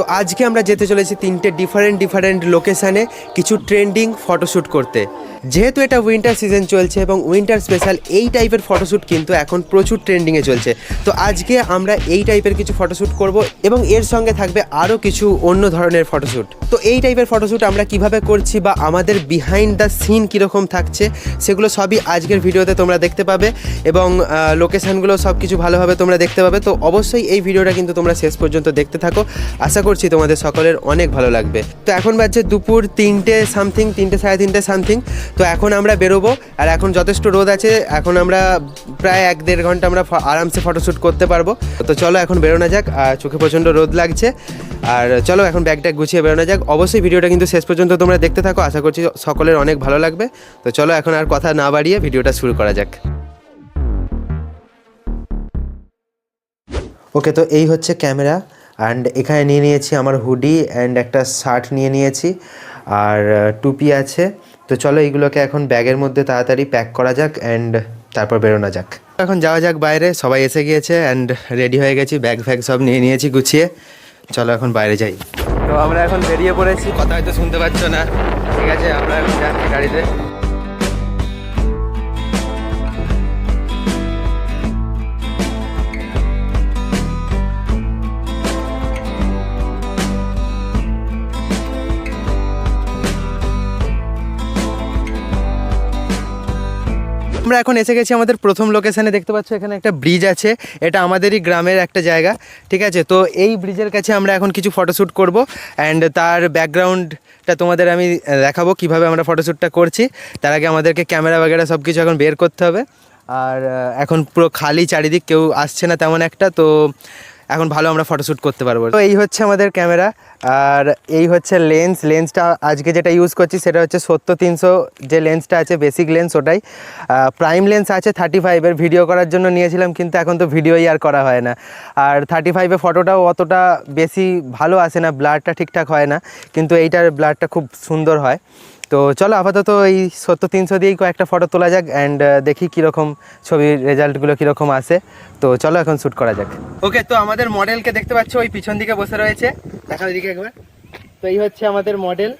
তো আজকে আমরা যেতে চলেছি তিনটে ডিফারেন্ট ডিফারেন্ট লোকেশানে কিছু ট্রেন্ডিং ফটোশ্যুট করতে। যেহেতু এটা উইন্টার সিজন চলছে এবং উইন্টার স্পেশাল এই টাইপের ফটোশ্যুট কিন্তু এখন প্রচুর ট্রেন্ডিংয়ে চলছে। তো আজকে আমরা এই টাইপের কিছু ফটোশ্যুট করব এবং এর সঙ্গে থাকবে আরও কিছু অন্য ধরনের ফটোশ্যুট তো এই টাইপের ফটোশ্যুট আমরা কীভাবে করছি বা আমাদের বিহাইন্ড দ্য সিন কীরকম থাকছে, সেগুলো সবই আজকের ভিডিওতে তোমরা দেখতে পাবে এবং লোকেশানগুলো সব কিছু ভালোভাবে তোমরা দেখতে পাবে। তো অবশ্যই এই ভিডিওটা কিন্তু তোমরা শেষ পর্যন্ত দেখতে থাকো। আশা করছি, তোমাদের সকলের অনেক ভালো লাগবে। তো এখন বাজছে দুপুর তিনটে সামথিং তিনটে সাড়ে তিনটে সামথিং তো এখন আমরা বেরোবো, আর এখন যথেষ্ট রোদ আছে, এখন আমরা প্রায় এক দেড় ঘণ্টা আমরা আরামসে ফটোশ্যুট করতে পারব। তো চলো এখন বেরোনো যাক, আর চোখে প্রচণ্ড রোদ লাগছে। আর চলো এখন ব্যাগটা গুছিয়ে বেরোনো যাক। অবশ্যই ভিডিওটা কিন্তু শেষ পর্যন্ত তোমরা দেখতে থাকো, আশা করছি সকলের অনেক ভালো লাগবে। তো চলো এখন আর কথা না বাড়িয়ে ভিডিওটা শুরু করা যাক। ওকে, তো এই হচ্ছে ক্যামেরা। অ্যান্ড এখানে নিয়ে নিয়েছি আমার হুডি অ্যান্ড একটা শার্ট নিয়ে নিয়েছি। আর টুপি আছে। তো চলো এইগুলোকে এখন ব্যাগের মধ্যে তাড়াতাড়ি প্যাক করা যাক অ্যান্ড তারপর বেরোনো যাক। এখন যাওয়া যাক বাইরে, সবাই এসে গিয়েছে অ্যান্ড রেডি হয়ে গেছি ব্যাগ ফ্যাগ সব নিয়ে নিয়েছি, গুছিয়ে। চলো এখন বাইরে যাই। তো আমরা এখন বেরিয়ে পড়েছি। কথা হয়তো শুনতে পাচ্ছ না। ঠিক আছে, আমরা এখন যাচ্ছি গাড়িতে। আমরা এখন এসে গেছি আমাদের প্রথম লোকেশানে দেখতে পাচ্ছ এখানে একটা ব্রিজ আছে। এটা আমাদেরই গ্রামের একটা জায়গা, ঠিক আছে? তো এই ব্রিজের কাছে আমরা এখন কিছু ফটোশ্যুট করব অ্যান্ড তার ব্যাকগ্রাউন্ডটা তোমাদের আমি দেখাবো কীভাবে আমরা ফটোশ্যুটটা করছি। তার আগে আমাদেরকে ক্যামেরা বাগেরা সব কিছু এখন বের করতে হবে। আর এখন পুরো খালি চারিদিক কেউ আসছে না তেমন একটা, তো এখন ভালো আমরা ফটোশ্যুট করতে পারব। তো এই হচ্ছে আমাদের ক্যামেরা আর এই হচ্ছে লেন্স লেন্সটা আজকে যেটা ইউজ করছি সেটা হচ্ছে সত্তর তিনশো যে লেন্সটা আছে বেসিক লেন্স ওটাই। প্রাইম লেন্স আছে থার্টি ফাইভের ভিডিও করার জন্য নিয়েছিলাম, কিন্তু এখন তো ভিডিওই আর করা হয় না। আর থার্টি ফাইভে ফটোটাও অতটা বেশি ভালো আসে না ব্লারটা ঠিকঠাক হয় না, কিন্তু এইটার ব্লারটা খুব সুন্দর হয়। তো চলো আপাতত এই সত্তর তিনশো দিয়েই কয়েকটা ফটো তোলা যাক অ্যান্ড দেখি কীরকম ছবির রেজাল্টগুলো কীরকম আসে। তো চলো এখন শ্যুট করা যাক। ওকে তো আমাদের মডেলকে দেখতে পাচ্ছ, ওই পিছন দিকে বসে রয়েছে। দেখা দিকে একবার। তো এই হচ্ছে আমাদের মডেল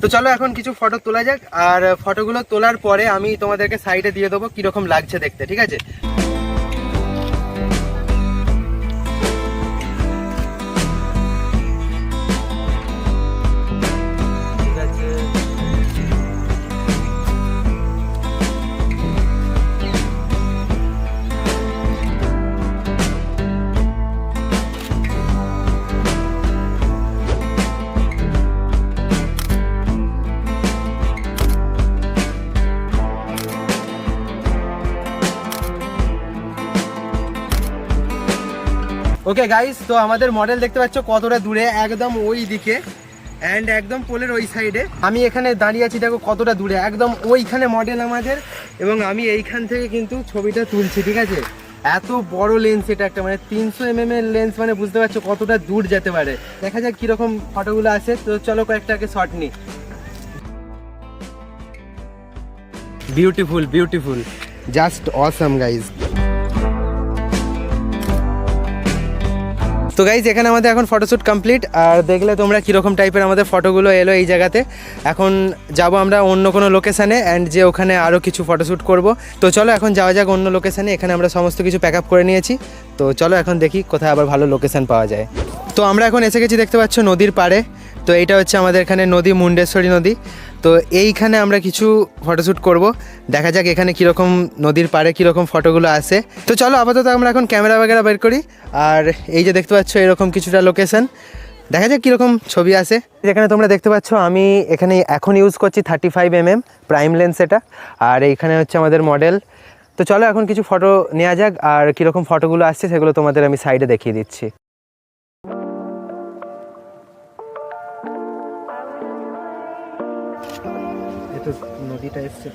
তো চলো এখন কিছু ফটো তোলা যাক। আর ফটোগুলো তোলার পরে আমি তোমাদেরকে সাইডে দিয়ে দেবো কীরকম লাগছে দেখতে, ঠিক আছে? ওকে গাইস তো আমাদের মডেল দেখতে পাচ্ছ কতটা দূরে, একদম ওই দিকে অ্যান্ড একদম পোলের ওই সাইডে আমি এখানে দাঁড়িয়ে আছি, দেখো কতটা দূরে, একদম ওইখানে মডেল আমাদের এবং আমি এইখান থেকে কিন্তু ছবিটা তুলছি, ঠিক আছে? এত বড় লেন্স এটা একটা মানে তিনশো এম এর লেন্স মানে বুঝতে পারছ কতটা দূর যেতে পারে। দেখা যাক কীরকম ফটোগুলো আছে তো চলো কয়েকটাকে শর্ট নিই। Beautiful beautiful just awesome guys তো গাইজ এখানে আমাদের এখন ফটোশ্যুট কমপ্লিট আর দেখলে তোমরা কীরকম টাইপের আমাদের ফটোগুলো এলো এই জায়গাতে। এখন যাব আমরা অন্য কোনো লোকেশানে অ্যান্ড যে ওখানে আরও কিছু ফটোশ্যুট করব। তো চলো এখন যাওয়া যাক অন্য লোকেশানে এখানে আমরা সমস্ত কিছু প্যাক আপ করে নিয়েছি। তো চলো এখন দেখি কোথায় আবার ভালো লোকেশান পাওয়া যায়। তো আমরা এখন এসে গেছি, দেখতে পাচ্ছ নদীর পাড়ে। তো এইটা হচ্ছে আমাদের এখানে নদী, মুন্ডেশ্বরী নদী। তো এইখানে আমরা কিছু ফটোশ্যুট করব। দেখা যাক এখানে কীরকম নদীর পাড়ে কীরকম ফটোগুলো আসে তো চলো আপাতত আমরা এখন ক্যামেরা বাগেরা বের করি। আর এই যে দেখতে পাচ্ছ এরকম কিছুটা লোকেশন দেখা যাক কীরকম ছবি আসে যেখানে তোমরা দেখতে পাচ্ছ, আমি এখানে এখন ইউজ করছি thirty five M M prime lens এটা। আর এইখানে হচ্ছে আমাদের মডেল তো চলো এখন কিছু ফটো নেওয়া যাক, আর কীরকম ফটোগুলো আসছে সেগুলো তোমাদের আমি সাইডে দেখিয়ে দিচ্ছি। তো নদীটা এসছে।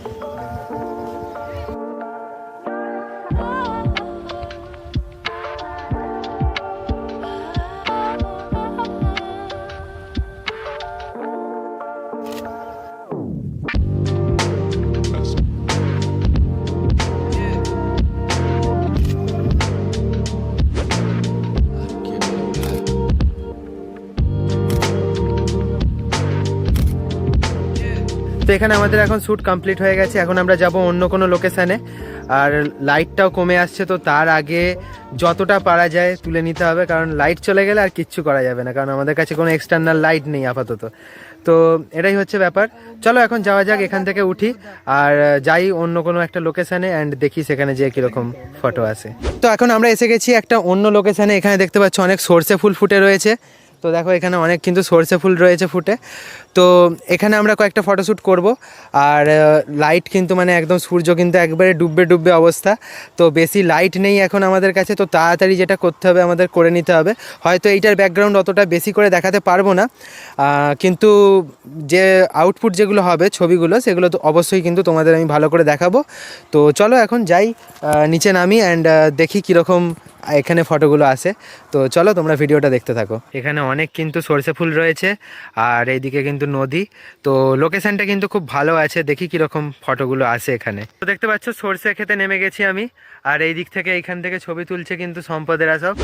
এখানে আমাদের এখন শ্যুট কমপ্লিট হয়ে গেছে। এখন আমরা যাব অন্য কোনো লোকেশানে। আর লাইটটাও কমে আসছে, তো তার আগে যতটা পারা যায় তুলে নিতে হবে, কারণ লাইট চলে গেলে আর কিচ্ছু করা যাবে না, কারণ আমাদের কাছে কোনো এক্সটার্নাল লাইট নেই আপাতত। তো এটাই হচ্ছে ব্যাপার। চলো এখন যাওয়া যাক, এখান থেকে উঠি, আর যাই অন্য কোনো একটা লোকেশানে অ্যান্ড দেখি সেখানে যে কীরকম ফটো আসে। তো এখন আমরা এসে গেছি একটা অন্য লোকেশানে, এখানে দেখতে পাচ্ছ অনেক সর্ষে ফুল ফুটে রয়েছে। তো দেখো, এখানে অনেক কিন্তু সর্ষে ফুল রয়েছে ফুটে। তো এখানে আমরা কয়েকটা ফটোশ্যুট করব। আর লাইট কিন্তু মানে একদম সূর্য কিন্তু একবারে ডুববে ডুববে অবস্থা। তো বেশি লাইট নেই এখন আমাদের কাছে, তো তাড়াতাড়ি যেটা করতে হবে আমাদের করে নিতে হবে। হয়তো এইটার ব্যাকগ্রাউন্ড অতটা বেশি করে দেখাতে পারব না। কিন্তু যে আউটপুট যেগুলো হবে ছবিগুলো, সেগুলো তো অবশ্যই কিন্তু তোমাদের আমি ভালো করে দেখাবো। তো চলো এখন যাই নিচে নামি অ্যান্ড দেখি কীরকম এখানে ফটোগুলো আছে। তো চলো তোমরা ভিডিওটা দেখতে থাকো। এখানে অনেক কিন্তু সরষে ফুল রয়েছে আর এইদিকে কিন্তু নদী। তো লোকেশনটা কিন্তু খুব ভালো আছে, দেখি কীরকম ফটোগুলো আছে এখানে। তো দেখতে পাচ্ছ, সরষে খেতে নেমে গেছি আমি। আর এই দিক থেকে এইখান থেকে ছবি তুলছে কিন্তু সম্পদেরা সব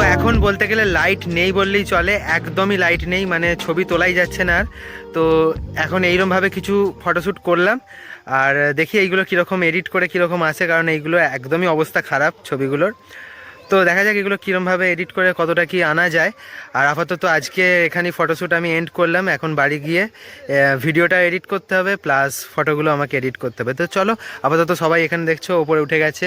তো এখন বলতে গেলে লাইট নেই বললেই চলে, একদমই লাইট নেই মানে ছবি তোলাই যাচ্ছে না আর। তো এখন এইরমভাবে কিছু ফটোশ্যুট করলাম। আর দেখি এইগুলো কীরকম এডিট করে কীরকম আসে, কারণ এইগুলো একদমই অবস্থা খারাপ ছবিগুলোর। তো দেখা যাক এগুলো কীরমভাবে এডিট করে কতটা কি আনা যায়। আর আপাতত আজকে এখানে ফটোশ্যুট আমি এন্ড করলাম, এখন বাড়ি গিয়ে ভিডিওটা এডিট করতে হবে প্লাস ফটোগুলো আমাকে এডিট করতে হবে। তো চলো, আপাতত সবাই এখানে দেখছ ওপরে উঠে গেছে,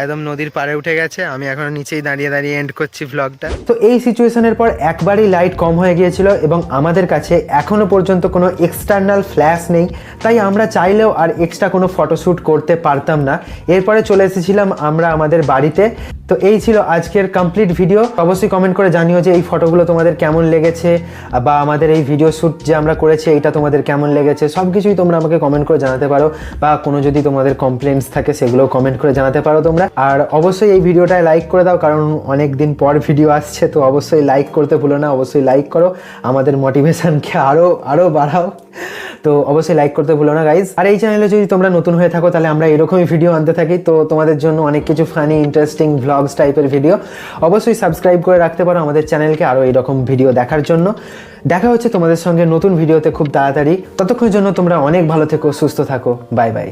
একদম নদীর পাড়ে উঠে গেছে। আমি এখন নিচেই দাঁড়িয়ে দাঁড়িয়ে এন্ড করছি ভ্লগটা তো এই সিচুয়েশনের পর একবারই লাইট কম হয়ে গিয়েছিল এবং আমাদের কাছে এখনও পর্যন্ত কোনো এক্সটার্নাল ফ্ল্যাশ নেই। তাই আমরা চাইলেও আর এক্সট্রা কোনো ফটোশ্যুট করতে পারতাম না। এরপরে চলে এসেছিলাম আমরা আমাদের বাড়িতে। তো এই ছিল আজকের কমপ্লিট ভিডিও অবশ্যই কমেন্ট করে জানিও যে এই ফটোগুলো তোমাদের কেমন লেগেছে, বা আমাদের এই ভিডিও শ্যুট যে আমরা করেছি, এইটা তোমাদের কেমন লেগেছে সব কিছুই তোমরা আমাকে কমেন্ট করে জানাতে পারো, বা কোনো যদি তোমাদের কমপ্লেন্টস থাকে সেগুলো কমেন্ট করে জানাতে পারো তোমরা। আর অবশ্যই এই ভিডিওটায় লাইক করে দাও, কারণ অনেক দিন পর ভিডিও আসছে, তো অবশ্যই লাইক করতে ভুলো না, অবশ্যই লাইক করো। আমাদের মোটিভেশনকে আরও আরও বাড়াও। তো অবশ্যই লাইক করতে ভুলো না গাইজ আর এই চ্যানেলে যদি তোমরা নতুন হয়ে থাকো, তাহলে আমরা এরকমই ভিডিও আনতে থাকি। তো তোমাদের জন্য অনেক কিছু ফানি ইন্টারেস্টিং ভ্লগস টাইপের ভিডিও অবশ্যই সাবস্ক্রাইব করে রাখতে পারো আমাদের চ্যানেলকে আরও এরকম ভিডিও দেখার জন্য। দেখা হচ্ছে তোমাদের সঙ্গে নতুন ভিডিওতে খুব তাড়াতাড়ি। ততক্ষণের জন্য তোমরা অনেক ভালো থেকো, সুস্থ থাকো। Bye bye